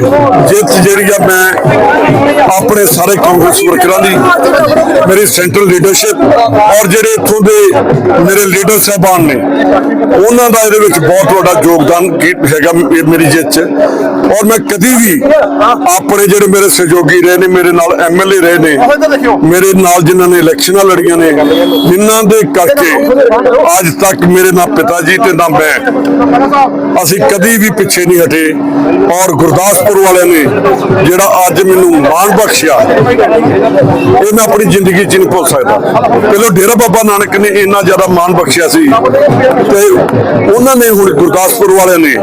ਜਿੱਤ ਜਿਹੜੀ ਆ ਮੈਂ ਆਪਣੇ ਸਾਰੇ ਕਾਂਗਰਸ ਵਰਕਰਾਂ ਦੀ ਮੇਰੀ ਸੈਂਟਰਲ ਲੀਡਰਸ਼ਿਪ ਔਰ ਜਿਹੜੇ ਇੱਥੋਂ ਦੇ ਮੇਰੇ ਲੀਡਰ ਸਾਹਿਬਾਨ ਨੇ ਉਹਨਾਂ ਦਾ ਇਹਦੇ ਵਿੱਚ ਬਹੁਤ ਵੱਡਾ ਯੋਗਦਾਨ ਹੈਗਾ ਮੇਰੀ ਜਿੱਤ 'ਚ। ਔਰ ਮੈਂ ਕਦੀ ਵੀ ਆਪਣੇ ਜਿਹੜੇ ਮੇਰੇ ਸਹਿਯੋਗੀ ਰਹੇ ਨੇ ਮੇਰੇ ਨਾਲ ਐਮਐਲਏ ਰਹੇ ਨੇ ਮੇਰੇ ਨਾਲ ਜਿਨ੍ਹਾਂ ਨੇ ਇਲੈਕਸ਼ਨਾਂ ਲੜੀਆਂ ਨੇ ਜਿਨ੍ਹਾਂ ਦੇ ਕਰਕੇ ਅੱਜ ਤੱਕ ਮੇਰੇ ਨਾ ਪਿਤਾ ਜੀ ਤੇ ਨਾ ਮੈਂ ਅਸੀਂ ਕਦੀ ਵੀ ਪਿੱਛੇ ਨਹੀਂ ਹਟੇ। ਔਰ ਗੁਰਦਾਸਪੁਰ ਵਾਲਿਆਂ ਨੇ ਜਿਹੜਾ ਅੱਜ ਮੈਨੂੰ ਮਾਣ ਬਖਸ਼ਿਆ। ਇਹ ਮੈਂ ਆਪਣੀ ਜ਼ਿੰਦਗੀ 'ਚ ਨਹੀਂ ਭੁੱਲ ਸਕਦਾ। ਪਹਿਲਾਂ ਡੇਰਾ ਬਾਬਾ ਨਾਨਕ ਨੇ ਇੰਨਾ ਜ਼ਿਆਦਾ ਮਾਣ ਬਖਸ਼ਿਆ ਸੀ। ਤੇ ਉਹਨਾਂ ਨੇ ਹੁਣ ਗੁਰਦਾਸਪੁਰ ਵਾਲਿਆਂ ਨੇ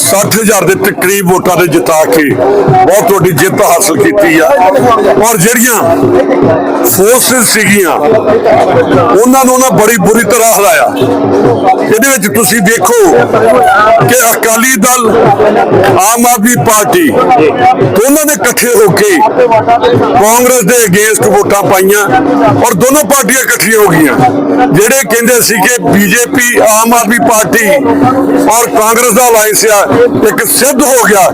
60000 ਦੇ ਤਕਰੀਬ ਵੋਟਾਂ ਦੇ ਜਿਤਾ ਕੇ ਬਹੁਤ ਵੱਡੀ ਜਿੱਤ ਹਾਸਲ ਕੀਤੀ ਆ। ਔਰ ਜਿਹੜੀਆਂ ਫੋਰਸਸ ਸੀਗੀਆਂ, ਉਹਨਾਂ ਨੂੰ ਨਾ ਬੜੀ ਬੁਰੀ ਤਰ੍ਹਾਂ ਹਰਾਇਆ। ਇਹਦੇ ਵਿੱਚ ਤੁਸੀਂ ਦੇਖੋ ਕਿ ਅਕਾਲੀ ਦਲ, ਆਮ ਆਦਮੀ ਪਾਰਟੀ, ਦੋਨਾਂ ਨੇ ਇਕੱਠੇ ਹੋ ਕੇ ਕਾਂਗਰਸ ਦੇ ਅਗੇਂਸਟ ਵੋਟਾਂ ਪਾਈਆਂ ਔਰ ਦੋਨੋਂ ਪਾਰਟੀਆਂ ਇਕੱਠੀਆਂ ਹੋ ਗਈਆਂ। ਜਿਹੜੇ ਕਹਿੰਦੇ ਸੀ ਕਿ ਬੀਜੇਪੀ ਆਮ ਆਦਮੀ ਪਾਰਟੀ ਔਰ ਕਾਂਗਰਸ ਦਾ ਅਲਾਈਅੰਸ ਆ ਇੱਕ ਸਿੱਧ ਹੋ ਗਿਆ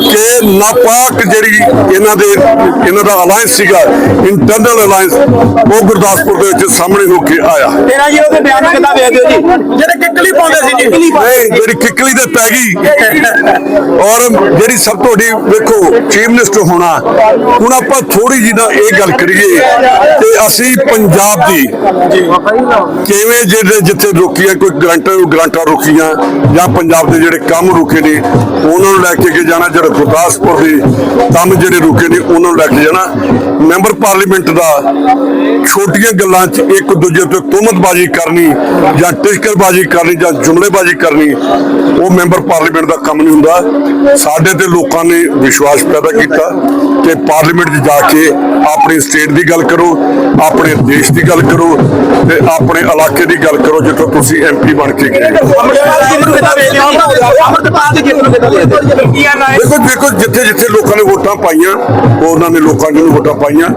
ਕਿ ਨਾਪਾਕ ਜਿਹੜੀ ਇਹਨਾਂ ਦੇ ਇਹਨਾਂ ਦਾ ਅਲਾਈਅੰਸ ਸੀਗਾ ਇੰਟਰਨਲ ਅਲਾਈਅੰਸ ਉਹ ਗੁਰਦਾਸਪੁਰ ਦੇ ਵਿੱਚ ਸਾਹਮਣੇ ਹੋ ਕੇ ਆਇਆ। ਤੇਰਾ ਜੀ ਉਹਦੇ ਬਿਆਨ ਕਿੱਦਾਂ ਵੇਖਦੇ ਹੋ ਜੀ ਜਿਹੜੇ ਕਿੱਕਲੀ ਪਾਉਂਦੇ ਸੀ ਜੀ ਨਹੀਂ ਜਿਹੜੀ ਕਿੱਕਲੀ ਤੇ ਪੈ ਗਈ। ਔਰ ਜਿਹੜੀ ਸਭ ਤੋਂ ਵੱਡੀ ਵੇਖੋ ਚੀਫ ਮਿਨਿਸਟਰ ਹੋਣਾ ਹੁਣ ਆਪਾਂ ਥੋੜੀ ਜਿਹੀ ਨਾ ਇਹ ਗੱਲ ਕਰੀਏ ਕਿ ਅਸੀਂ ਪੰਜਾਬ ਦੀ ਕਿਵੇਂ ਜਿਹੜੇ ਜਿੱਥੇ ਰੁਕੀਆਂ, ਕੋਈ ਗਰੰਟਾਂ ਗਰੰਟਾਂ ਰੁਕੀਆਂ ਜਾਂ ਪੰਜਾਬ ਦੇ ਜਿਹੜੇ ਕੰਮ ਰੁਕੇ ਨੇ, ਉਹਨਾਂ ਨੂੰ ਲੈ ਕੇ ਅੱਗੇ ਜਾਣਾ, ਜਿਹੜਾ ਗੁਰਦਾਸਪੁਰ ਦੇ ਕੰਮ ਜਿਹੜੇ ਰੁਕੇ ਨੇ, ਉਹਨਾਂ ਨੂੰ ਲੈ ਕੇ ਜਾਣਾ। ਮੈਂਬਰ ਪਾਰਲੀਮੈਂਟ ਦਾ ਛੋਟੀਆਂ ਗੱਲਾਂ 'ਚ ਇੱਕ ਦੂਜੇ ਤੇ ਤੁਹਮਤਬਾਜ਼ੀ ਕਰਨੀ ਜਾਂ ਟਿਸ਼ਕਰਬਾਜ਼ੀ ਕਰਨੀ ਜਾਂ ਜੁਮਲੇਬਾਜ਼ੀ ਕਰਨੀ, ਉਹ ਮੈਂਬਰ ਪਾਰਲੀਮੈਂਟ ਦਾ ਕੰਮ ਨਹੀਂ ਹੁੰਦਾ। ਸਾਡੇ ਤੇ ਲੋਕਾਂ ਨੇ ਵਿਸ਼ਵਾਸ ਪੈਦਾ ਕੀਤਾ। ਕਿ ਪਾਰਲੀਮੈਂਟ 'ਚ ਜਾ ਕੇ ਆਪਣੀ ਸਟੇਟ ਦੀ ਗੱਲ ਕਰੋ, ਆਪਣੇ ਦੇਸ਼ ਦੀ ਗੱਲ ਕਰੋ ਤੇ ਆਪਣੇ ਇਲਾਕੇ ਦੀ ਗੱਲ ਕਰੋ, ਜਿੱਥੋਂ ਤੁਸੀਂ ਐਮਪੀ ਬਣ ਕੇ ਗਏ ਦੇਖੋ ਦੇਖੋ, ਜਿੱਥੇ ਜਿੱਥੇ ਲੋਕਾਂ ਨੇ ਵੋਟਾਂ ਪਾਈਆਂ, ਉਹਨਾਂ ਨੇ ਲੋਕਾਂ ਨੂੰ ਵੋਟਾਂ ਪਾਈਆਂ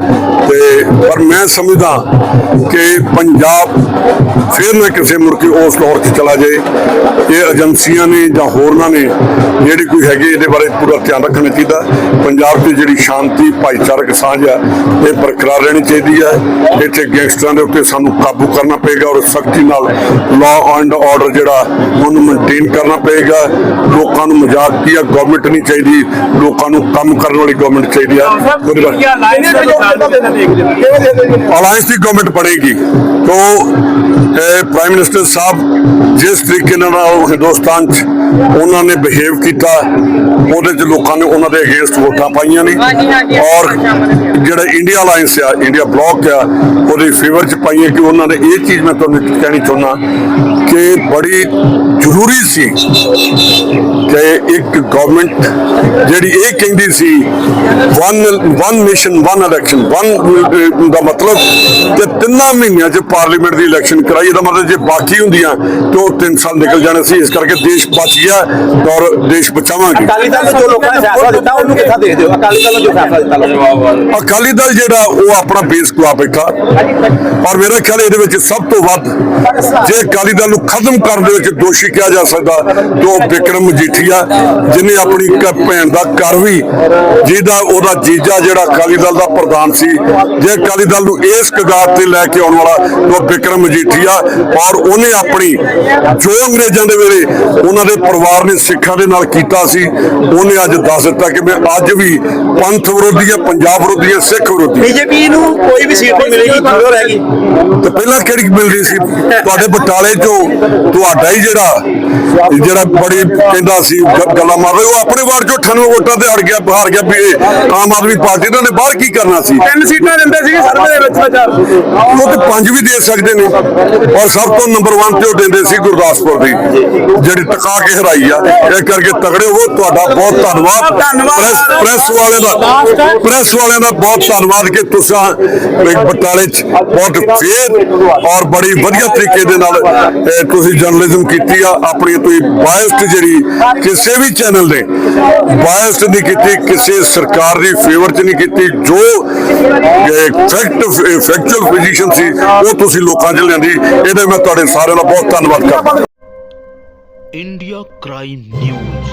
ਤੇ ਪਰ ਮੈਂ ਸਮਝਦਾ ਕਿ ਪੰਜਾਬ ਫਿਰ ਨਾ ਕਿਸੇ ਮੁਰਕੀ ਉਸ ਦੌਰ 'ਚ ਚਲਾ ਜਾਏ। ਇਹ ਏਜੰਸੀਆਂ ਨੇ ਜਾਂ ਹੋਰਨਾਂ ਨੇ, ਜਿਹੜੀ ਕੋਈ ਹੈਗੀ, ਇਹਦੇ ਬਾਰੇ ਪੂਰਾ ਧਿਆਨ ਰੱਖਣਾ ਚਾਹੀਦਾ। ਪੰਜਾਬ 'ਚ ਜਿਹੜੀ ਸ਼ਾਂਤੀ ਭਾਈਚਾਰਕ ਸਾਂਝ ਆ ਇਹ ਬਰਕਰਾਰ ਰਹਿਣੀ ਚਾਹੀਦੀ ਹੈ। ਇੱਥੇ ਗੈਂਗਸਟਰਾਂ ਦੇ ਉੱਤੇ ਸਾਨੂੰ ਕਾਬੂ ਕਰਨਾ ਪਏਗਾ ਔਰ ਸਖਤੀ ਨਾਲ ਲਾਅ ਐਂਡ ਆਰਡਰ ਜਿਹੜਾ ਉਹਨੂੰ ਮੇਨਟੇਨ ਕਰਨਾ ਪਏਗਾ। ਲੋਕਾਂ ਨੂੰ ਮਜ਼ਾਕ ਕੀ ਆ ਗਵਰਨਮੈਂਟ ਨਹੀਂ ਚਾਹੀਦੀ। ਲੋਕਾਂ ਨੂੰ ਕੰਮ ਕਰਨ ਵਾਲੀ ਗਵਰਨਮੈਂਟ ਚਾਹੀਦੀ ਹੋ ਹੋ ਅਲਾਈਅੰਸ ਦੀ ਗਵਰਨਮੈਂਟ ਬਣੇਗੀ। ਤੋ ਪ੍ਰਾਈਮ ਮਿਨਿਸਟਰ ਸਾਹਿਬ ਜਿਸ ਤਰੀਕੇ ਨਾਲ ਉਹ ਹਿੰਦੁਸਤਾਨ 'ਚ ਉਹਨਾਂ ਨੇ ਬਿਹੇਵ ਕੀਤਾ ਉਹਦੇ 'ਚ ਲੋਕਾਂ ਨੇ ਉਹਨਾਂ ਦੇ ਅਗੇਂਸਟ ਵੋਟਾਂ ਪਾਈਆਂ ਨੇ। ਔਰ ਜਿਹੜਾ ਇੰਡੀਆ ਅਲਾਈਅੰਸ ਆ ਇੰਡੀਆ ਬਲੌਕ ਆ ਉਹਦੇ ਫੇਵਰ 'ਚ ਪਾਈਆਂ ਕਿ ਉਹਨਾਂ ਨੇ ਇਹ ਚੀਜ਼ ਮੈਂ ਤੁਹਾਨੂੰ ਕਹਿਣੀ ਚਾਹੁੰਦਾ ਕਿ ਬੜੀ ਜ਼ਰੂਰੀ ਸੀ ਕਿ ਇੱਕ ਗਵਰਨਮੈਂਟ ਜਿਹੜੀ ਇਹ ਕਹਿੰਦੀ ਸੀ one one nation one election one ਦਾ ਮਤਲਬ ਕਿ ਤਿੰਨਾਂ ਮਹੀਨਿਆਂ 'ਚ ਪਾਰਲੀਮੈਂਟ ਦੀ ਇਲੈਕਸ਼ਨ ਕਰਾਈ। ਇਹਦਾ ਮਤਲਬ ਜੇ ਬਾਕੀ ਹੁੰਦੀਆਂ ਤੇ ਉਹ 3 ਸਾਲ ਨਿਕਲ ਜਾਣੇ ਸੀ। ਇਸ ਕਰਕੇ ਦੇਸ਼ ਬਚ ਗਿਆ ਔਰ ਦੇਸ਼ ਬਚਾਵਾਂਗੇ। ਦਲ ਜੋ ਲੋਕਾਂ ਨੇ ਫੈਸਲਾ ਦਿੱਤਾ, ਉਹਨੂੰ ਕਿੱਦਾਂ ਦੇਖਦੇ ਹੋ ਅਕਾਲੀ ਦਲ ਨੇ ਜੋ ਫੈਸਲਾ ਦਿੱਤਾ ਲੋਕਾਂ ਅਕਾਲੀ ਦਲ ਜਿਹੜਾ, ਉਹ ਆਪਣਾ ਬੇਸ ਗਵਾ ਬੈਠਾ। ਔਰ ਮੇਰਾ ਖਿਆਲ ਇਹਦੇ ਵਿੱਚ ਸਭ ਤੋਂ ਵੱਧ, ਜੇ ਅਕਾਲੀ ਦਲ ਨੂੰ ਖਤਮ ਕਰਨ ਦੇ ਵਿੱਚ ਦੋਸ਼ੀ ਕਿਹਾ ਜਾ ਸਕਦਾ, ਤਾਂ ਵਿਕਰਮ ਮਜੀਠੀਆ, ਜਿਨੇ ਆਪਣੀ ਭੈਣ ਦਾ ਘਰ ਵੀ, ਜਿਹਦਾ ਉਹਦਾ ਜੀਜਾ ਜਿਹੜਾ ਅਕਾਲੀ ਦਲ ਦਾ ਪ੍ਰਧਾਨ ਸੀ, ਜੇ ਅਕਾਲੀ ਦਲ ਨੂੰ ਇਸ ਕਗਾਰ ਤੇ ਲੈ ਕੇ ਆਉਣ ਵਾਲਾ ਉਹ ਵਿਕਰਮ ਮਜੀਠੀਆ, ਔਰ ਉਹਨੇ ਆਪਣੀ, ਜੋ ਅੰਗਰੇਜ਼ਾਂ ਦੇ ਵੇਲੇ ਉਹਨਾਂ ਦੇ ਪਰਿਵਾਰ ਨੇ ਸਿੱਖਾਂ ਦੇ ਨਾਲ ਕੀਤਾ ਸੀ ਉਹਨੇ ਅੱਜ ਦੱਸ ਦਿੱਤਾ ਕਿ ਮੈਂ ਅੱਜ ਵੀ ਪੰਥ ਵਿਰੋਧੀ ਆ ਪੰਜਾਬ ਵਿਰੋਧੀ ਆ ਸਿੱਖ ਵਿਰੋਧੀ। ਬੀਜੇਪੀ ਨੂੰ ਕੋਈ ਵੀ ਸੀਟ ਨਹੀਂ ਮਿਲੇਗੀ ਜ਼ੀਰੋ ਰਹੇਗੀ ਤੇ ਪਹਿਲਾਂ ਕਿਹੜੀ ਮਿਲ ਰਹੀ ਸੀ? ਤੁਹਾਡੇ ਬਟਾਲੇ ਚੋਂ ਤੁਹਾਡਾ ਹੀ ਜਿਹੜਾ ਜਿਹੜਾ ਬੜੀ ਕਹਿੰਦਾ ਸੀ ਗੱਲਾਂ ਮਾਰ ਰਿਹਾ ਉਹ ਆਪਣੇ ਵਾਰਡ ਚੋਂ 98 ਵੋਟਾਂ ਤੇ ਅੜ ਗਿਆ ਹਾਰ ਗਿਆ ਵੀ ਇਹ ਆਮ ਆਦਮੀ ਪਾਰਟੀ ਇਹਨਾਂ ਨੇ ਬਾਹਰ ਕੀ ਕਰਨਾ ਸੀ? ਤਿੰਨ ਸੀਟਾਂ ਦਿੰਦੇ ਸੀਗੇ ਸਰਵੇ ਦੇ ਵਿੱਚ ਵਿਚਾਰ ਉਹ ਤੇ ਪੰਜ ਵੀ ਦੇ ਸਕਦੇ ਨੇ। ਔਰ ਸਭ ਤੋਂ ਨੰਬਰ 1 ਤੇ ਉਹ ਦਿੰਦੇ ਸੀ ਗੁਰਦਾਸਪੁਰ ਦੀ ਜਿਹੜੀ ਟਕਾ ਕੇ ਹਰਾਈ ਆ। ਇਹ ਕਰਕੇ ਤਗੜੇ ਹੋ ਤੁਹਾਡਾ ਤੁਹਾਡਾ ਬਹੁਤ ਧੰਨਵਾਦ। ਪ੍ਰੈਸ ਵਾਲੇ ਦਾ ਪ੍ਰੈਸ ਵਾਲਿਆਂ ਦਾ ਬਹੁਤ ਧੰਨਵਾਦ ਕਿ ਤੁਸੀਂ ਬਟਾਲੇ ਚ ਬਹੁਤ ਫੇਰ ਔਰ ਬੜੀ ਵਧੀਆ ਤਰੀਕੇ ਦੇ ਨਾਲ ਤੁਸੀਂ ਜਰਨਲਿਜ਼ਮ ਕੀਤੀ ਆ। ਆਪਣੀ ਤੁਸੀਂ ਬਾਇਸਡ ਜਿਹੜੀ ਕਿਸੇ ਵੀ ਚੈਨਲ ਦੇ ਬਾਇਸਡ ਨਹੀਂ ਕੀਤੀ ਕਿਸੇ ਸਰਕਾਰ ਦੀ ਫੇਵਰ ਚ ਨਹੀਂ ਕੀਤੀ। ਜੋ ਫੈਕਟ ਫੈਕਚੁਅਲ ਪੋਜੀਸ਼ਨ ਸੀ ਉਹ ਤੁਸੀਂ ਲੋਕਾਂ 'ਚ ਲਿਆਂਦੀ। ਇਹਦੇ ਮੈਂ ਤੁਹਾਡੇ ਸਾਰਿਆਂ ਦਾ ਬਹੁਤ ਧੰਨਵਾਦ ਕਰਦਾ। India crime news